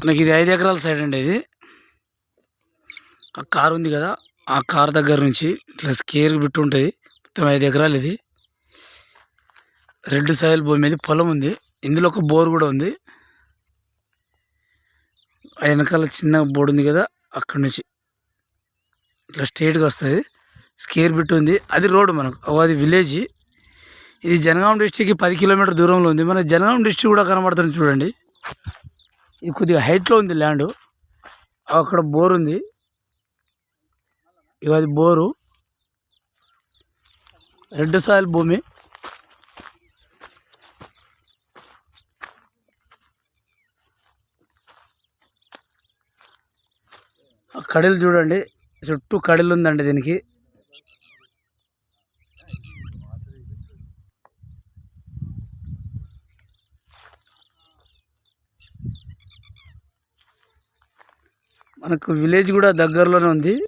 మనకి ఇది ఐదు ఎకరాల సైడ్ అండి ఇది. ఆ కార్ ఉంది కదా ఆ కార్ దగ్గర నుంచి ఇట్లా స్కేర్ బిట్టు ఉంటుంది. మొత్తం ఐదు ఎకరాలు ఇది. రెడ్ సాయిల్ భూమి మీద పొలం ఉంది. ఇందులో ఒక బోర్ కూడా ఉంది. ఆ వెనకాల చిన్న బోర్డు ఉంది కదా అక్కడి నుంచి ఇట్లా స్ట్రేట్గా వస్తుంది. స్కేర్ బిట్ ఉంది. అది రోడ్ మనకు అది విలేజ్ ఇది జనగాం డిస్టిక్కి పది కిలోమీటర్ దూరంలో ఉంది. మన జనగాం డిస్టిక్ కూడా కనబడుతుంది చూడండి. ఇది కొద్దిగా హైట్లో ఉంది ల్యాండ్. అక్కడ బోర్ ఉంది. ఇక అది బోరు. రెడ్ సాయిల్ భూమి. ఆ చూడండి. చుట్టూ కడలు ఉందండి దీనికి. మనకు విలేజ్ కూడా దగ్గరలోనే ఉంది.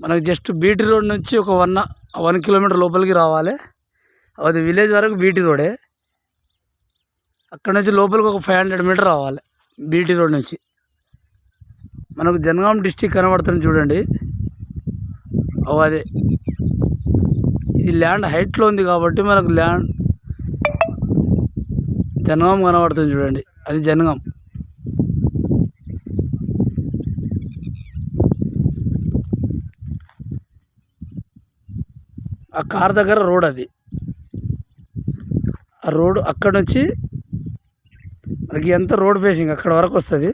మనకు జస్ట్ బీటీ రోడ్ నుంచి ఒక వన్ వన్ కిలోమీటర్ లోపలికి రావాలి. అది విలేజ్ వరకు బీటీ రోడే. అక్కడ నుంచి లోపలికి ఒక ఫైవ్ హండ్రెడ్ మీటర్ రావాలి బీటీ రోడ్ నుంచి. మనకు జనగాం డిస్టిక్ కనబడుతుంది చూడండి. అదే. ఇది ల్యాండ్ హైట్లో ఉంది కాబట్టి మనకు ల్యాండ్ జనగాం కనబడుతుంది చూడండి. అది జనగాం. ఆ కార్ దగ్గర రోడ్ అది. ఆ రోడ్ అక్కడ నుంచి మనకి ఎంత రోడ్ ఫేసింగ్ అక్కడ వరకు వస్తుంది.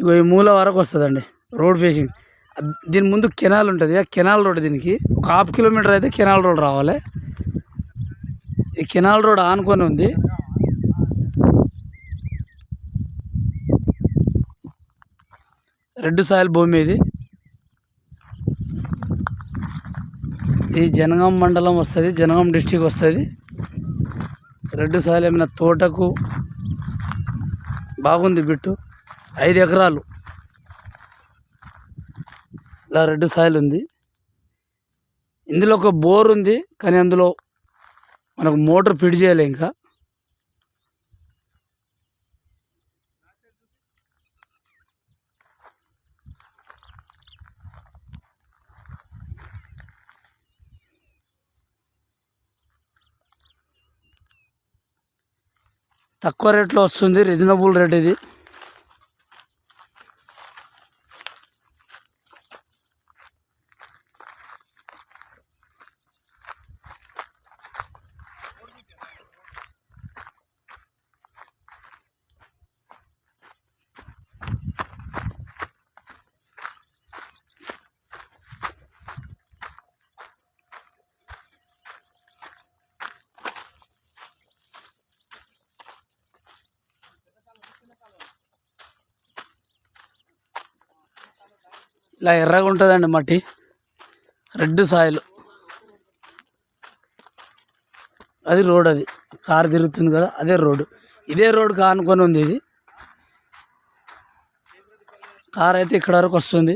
ఇగో ఈ మూల వరకు వస్తుందండి రోడ్ ఫేసింగ్. దీని ముందు కెనాల్ ఉంటుంది. ఆ కెనాల్ రోడ్ దీనికి. ఒక హాఫ్ కిలోమీటర్ అయితే కెనాల్ రోడ్ రావాలి. ఈ కెనాల్ రోడ్ ఆనుకొని ఉంది. రెడ్ సాయిల్ భూమి ఇది. ఇది జనగాం మండలం వస్తుంది జనగాం డిస్టిక్ వస్తుంది. రెడ్డు సాయిల్ ఏమైనా తోటకు బాగుంది బిట్టు ఐదు ఎకరాలు. ఇలా రెడ్డు సాయిల్ ఉంది ఇందులో ఒక బోర్ ఉంది కానీ అందులో మనకు మోటార్ ఫిట్ చేయాలి ఇంకా. తక్కువ రేట్లో వస్తుంది రీజనబుల్ రేట్ ఇది. ఇలా ఎర్రగా ఉంటుందండి మట్టి. రెడ్ సాయిల్ అది రోడ్ అది. కార్ తిరుగుతుంది కదా అదే రోడ్డు ఇదే రోడ్ కానుకొని ఉంది ఇది. కార్ అయితే ఇక్కడ వరకు వస్తుంది.